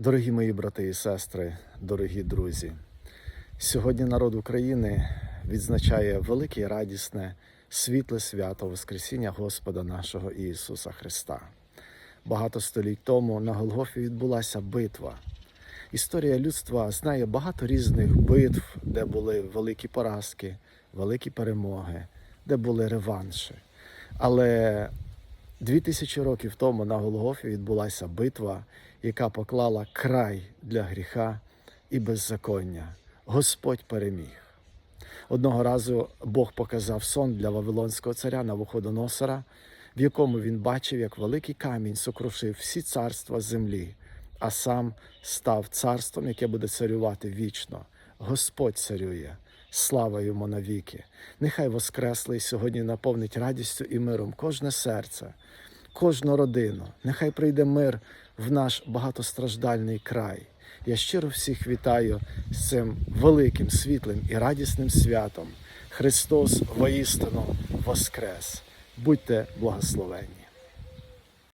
Дорогі мої брати і сестри, дорогі друзі, сьогодні народ України відзначає велике радісне світле свято Воскресіння Господа нашого Ісуса Христа. Багато століть тому на Голгофі відбулася битва. Історія людства знає багато різних битв, де були великі поразки, великі перемоги, де були реванші. Але Дві тисячі років тому на Голгофі відбулася битва, яка поклала край для гріха і беззаконня. Господь переміг. Одного разу Бог показав сон для Вавилонського царя Навуходоносора, в якому він бачив, як великий камінь сокрушив всі царства землі, а сам став царством, яке буде царювати вічно. Господь царює, слава йому навіки. Нехай Воскреслий сьогодні наповнить радістю і миром кожне серце, кожну родину. Нехай прийде мир в наш багатостраждальний край. Я щиро всіх вітаю з цим великим, світлим і радісним святом. Христос воістину Воскрес! Будьте благословенні!